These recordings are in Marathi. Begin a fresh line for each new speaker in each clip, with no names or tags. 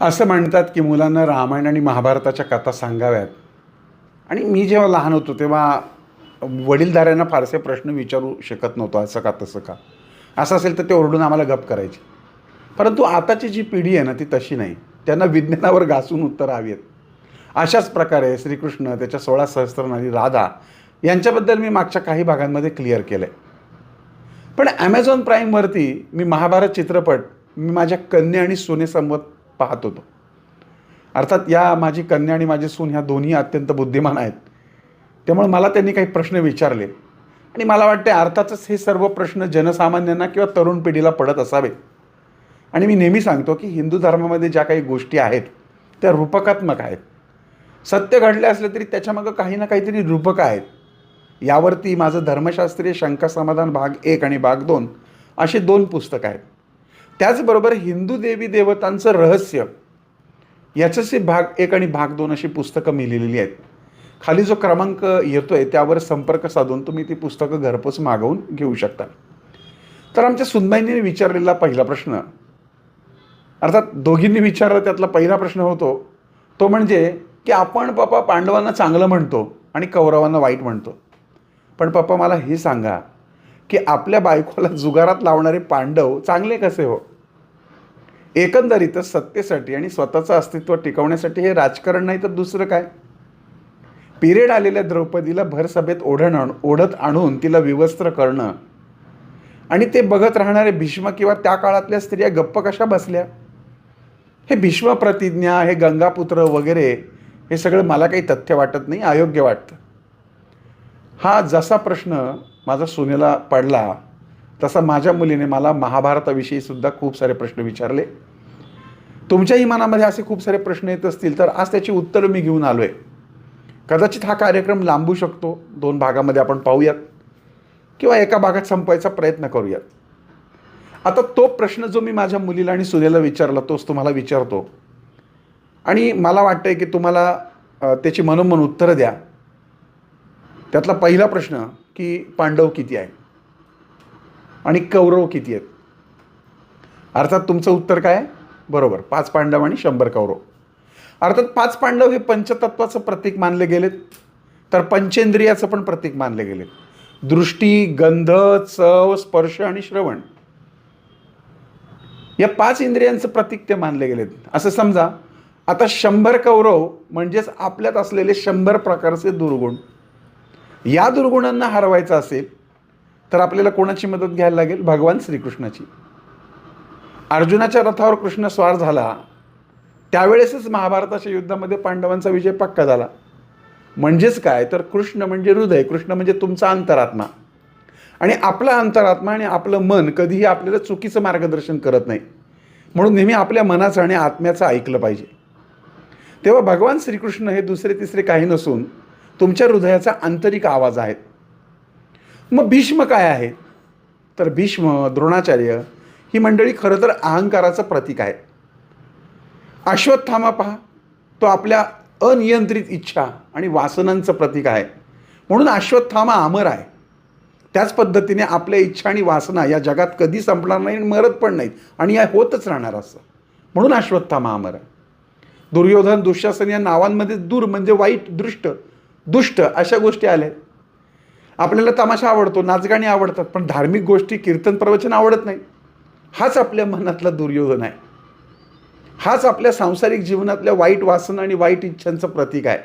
असं म्हणतात की मुलांना रामायण आणि महाभारताच्या कथा सांगाव्यात. आणि मी जेव्हा लहान होतो तेव्हा वडीलधाऱ्यांना फारसे प्रश्न विचारू शकत नव्हतो असं का तसं का? असं असेल तर ते ओरडून आम्हाला गप करायचे. परंतु आताची जी पिढी आहे ना ती तशी नाही. त्यांना विज्ञानावर घासून उत्तरं हवी आहेत अशाच प्रकारे श्रीकृष्ण त्याच्या सोळा सहस्त्रनारी राधा यांच्याबद्दल मी मागच्या काही भागांमध्ये क्लिअर केलं आहे पण ॲमेझॉन प्राईमवरती मी महाभारत चित्रपट मी माझ्या कन्या आणि सोनेसमोर पाहत होतो. अर्थात या माझी कन्या आणि माझी सून ह्या दोन्ही अत्यंत बुद्धिमान आहेत. त्यामुळे मला त्यांनी काही प्रश्न विचारले. आणि मला वाटते अर्थातच हे सर्व प्रश्न जनसामान्यांना किंवा तरुण पिढीला पडत असावेत. आणि मी नेहमी सांगतो की हिंदू धर्मामध्ये ज्या काही गोष्टी आहेत त्या रूपकात्मक आहेत. सत्य घडले असले तरी त्याच्यामागं काही ना काहीतरी रूपकं आहेत. यावरती माझं धर्मशास्त्रीय शंका समाधान भाग एक आणि भाग दोन अशी दोन पुस्तकं आहेत. त्याचबरोबर हिंदू देवी देवतांचं रहस्य याचंच भाग एक आणि भाग दोन अशी पुस्तकं मी लिहिलेली आहेत. खाली जो क्रमांक येतो आहे त्यावर संपर्क साधून तुम्ही ती पुस्तकं घरपोच मागवून घेऊ शकता. तर आमच्या सुनबाईंनी विचारलेला पहिला प्रश्न अर्थात दोघींनी विचारला त्यातला पहिला प्रश्न होतो तो म्हणजे की आपण पप्पा पांडवांना चांगलं म्हणतो आणि कौरवांना वाईट म्हणतो. पण पप्पा मला हे सांगा की आपल्या बायकोला जुगारात लावणारे पांडव चांगले कसे हो? एकंदरीतच सत्तेसाठी आणि स्वतःचं अस्तित्व टिकवण्यासाठी हे राजकारण नाही तर दुसरं काय? पिरियड आलेल्या द्रौपदीला भरसभेत ओढण आण ओढत आणून तिला विवस्त्र करणं आणि ते बघत राहणारे भीष्म किंवा त्या काळातल्या स्त्रिया गप्प कशा बसल्या? हे भीष्म प्रतिज्ञा हे गंगापुत्र वगैरे हे सगळं मला काही तथ्य वाटत नाही अयोग्य वाटतं. हा जसा प्रश्न माझा सुनेला पडला तसा माझ्या मुलीने मला महाभारताविषयी सुद्धा खूप सारे प्रश्न विचारले. तुमच्याही मनामध्ये असे खूप सारे प्रश्न येत असतील तर आज त्याची उत्तरं मी घेऊन आलो आहे कदाचित हा कार्यक्रम लांबू शकतो दोन भागामध्ये आपण पाहूयात किंवा एका भागात संपवायचा प्रयत्न करूयात. आता तो प्रश्न जो मी माझ्या मुलीला आणि सुनेला विचारला तोच तुम्हाला विचारतो. आणि मला वाटतं की तुम्हाला त्याची मनोमन उत्तरं द्या. त्यातला पहिला प्रश्न की पांडव किती आहे? आणि कौरव किती आहेत? अर्थात तुमचं उत्तर काय बरोबर पाच पांडव आणि शंभर कौरव. अर्थात पाच पांडव हे पंचतत्वाचं प्रतीक मानले गेलेत तर पंचेंद्रियाचं पण प्रतीक मानले गेलेत. दृष्टी गंध चव स्पर्श आणि श्रवण. या पाच इंद्रियांचं प्रतीक ते मानले गेलेत. असं समजा आता शंभर कौरव म्हणजेच आपल्यात असलेले शंभर प्रकारचे दुर्गुण. या दुर्गुणांना हरवायचं असेल तर आपल्याला कोणाची मदत घ्यायला लागेल? भगवान श्रीकृष्णाची. अर्जुनाच्या रथावर कृष्ण स्वार झाला. त्यावेळेसच महाभारताच्या युद्धामध्ये पांडवांचा विजय पक्का झाला. म्हणजेच काय? तर कृष्ण म्हणजे हृदय कृष्ण म्हणजे तुमचा अंतरात्मा. आणि आपला अंतरात्मा आणि आपलं मन कधीही आपल्याला चुकीचं मार्गदर्शन करत नाही. म्हणून नेहमी आपल्या मनाचं आणि आत्म्याचं ऐकलं पाहिजे. तेव्हा भगवान श्रीकृष्ण हे दुसरे तिसरे काही नसून तुमच्या हृदयाचा आंतरिक आवाज आहेत. मग भीष्म काय आहे? तर भीष्म द्रोणाचार्य ही मंडळी खरं तर अहंकाराचं प्रतीक आहे. अश्वत्थामा पहा तो आपल्या अनियंत्रित इच्छा आणि वासनांचं प्रतीक आहे. म्हणून अश्वत्थामा अमर आहे. त्याच पद्धतीने आपल्या इच्छा आणि वासना या जगात कधी संपणार नाही आणि मरत पण नाहीत आणि या होतच राहणार असं. म्हणून अश्वत्थामा अमर आहे. दुर्योधन दुःशासन या नावांमध्ये दूर म्हणजे वाईट दृष्ट दुष्ट अशा गोष्टी आल्या. आपल्याला तमाशा आवडतो नाचगाणी आवडतात पण धार्मिक गोष्टी कीर्तन प्रवचन आवडत नाही. हाच आपल्या मनातला दुर्योधन आहे. हाच आपल्या सांसारिक जीवनातल्या वाईट वासना आणि वाईट इच्छांचं प्रतीक आहे.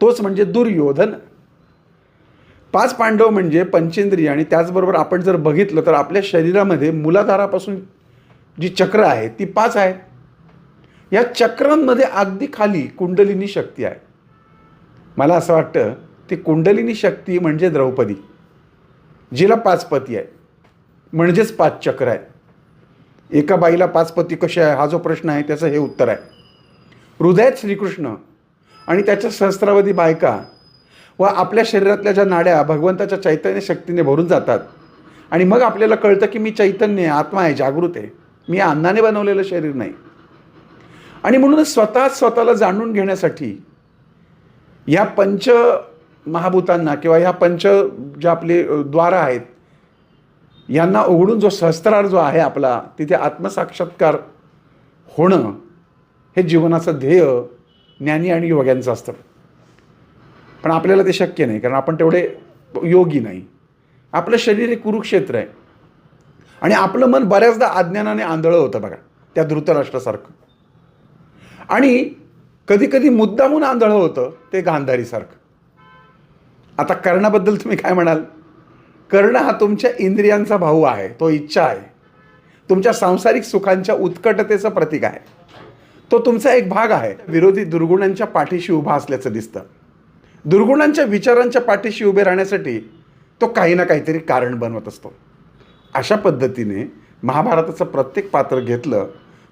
तोच म्हणजे दुर्योधन. पाच पांडव म्हणजे पंचेंद्रिय आणि त्याचबरोबर आपण जर बघितलं तर आपल्या शरीरामध्ये मुलाधारापासून जी चक्र आहे ती पाच आहेत. या चक्रांमध्ये अगदी खाली कुंडलिनी शक्ती आहे. मला असं वाटतं ती कुंडलिनी शक्ती म्हणजे द्रौपदी जिला पाच पती आहे म्हणजेच पाच चक्र आहे. एका बाईला पाच पती कसे आहे? हा जो प्रश्न आहे त्याचं हे उत्तर आहे. हृदयात श्रीकृष्ण आणि त्याच्या सहस्रावधी बायका व आपल्या शरीरातल्या ज्या नाड्या भगवंताच्या चैतन्य शक्तीने भरून जातात. आणि मग आपल्याला कळतं की मी चैतन्य आहे आत्मा आहे जागृत आहे. मी अन्नाने बनवलेलं शरीर नाही. आणि म्हणूनच स्वतः स्वतःला जाणून घेण्यासाठी या पंच महाभूतांना किंवा ह्या पंच ज्या आपली द्वारं आहेत यांना उघडून जो सहस्त्रार जो आहे आपला तिथे आत्मसाक्षात्कार होणं हे जीवनाचं ध्येय ज्ञानी आणि योग्यांचं असतं. पण आपल्याला ते शक्य नाही कारण आपण तेवढे योगी नाही. आपलं शरीर हे कुरुक्षेत्र आहे. आणि आपलं मन बऱ्याचदा अज्ञानाने आंधळं होतं बघा त्या धृतराष्ट्रासारखं. आणि कधी कधी मुद्दामून आंधळं होतं ते गांधारीसारखं. आता कर्णाबद्दल तुम्ही काय म्हणाल? कर्ण हा तुमच्या इंद्रियांचा भाऊ आहे तो इच्छा आहे. तुमच्या सांसारिक सुखांच्या उत्कटतेचं प्रतीक आहे. तो तुमचा एक भाग आहे. विरोधी दुर्गुणांच्या पाठीशी उभा असल्याचं दिसतं. दुर्गुणांच्या विचारांच्या पाठीशी उभे राहण्यासाठी तो काही ना काहीतरी कारण बनवत असतो. अशा पद्धतीने महाभारताचं प्रत्येक पात्र घेतलं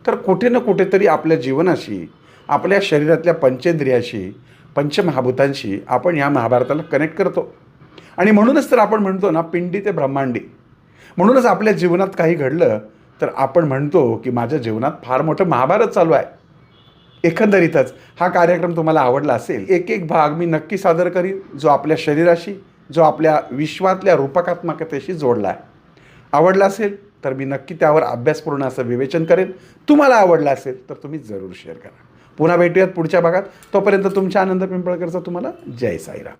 तर कुठे ना कुठेतरी आपल्या जीवनाशी आपल्या शरीरातल्या पंचेंद्रियाशी पंचमहाभूतांशी आपण या महाभारताला कनेक्ट करतो. आणि म्हणूनच तर आपण म्हणतो ना पिंडी ते ब्रह्मांडी. म्हणूनच आपल्या जीवनात काही घडलं तर आपण म्हणतो की माझ्या जीवनात फार मोठं महाभारत चालू आहे. एकंदरीतच हा कार्यक्रम तुम्हाला आवडला असेल एक एक भाग मी नक्की सादर करीन जो आपल्या शरीराशी जो आपल्या विश्वातल्या रूपकात्मकतेशी जोडला आहे. आवडला असेल तर मी नक्की त्यावर अभ्यासपूर्ण असं विवेचन करेन. तुम्हाला आवडला असेल तर तुम्ही जरूर शेअर करा. पुन्हा भेटूयात पुढच्या भागात. तोपर्यंत तुमच्या आनंद पिंपळकरचा तुम्हाला जय साईराम.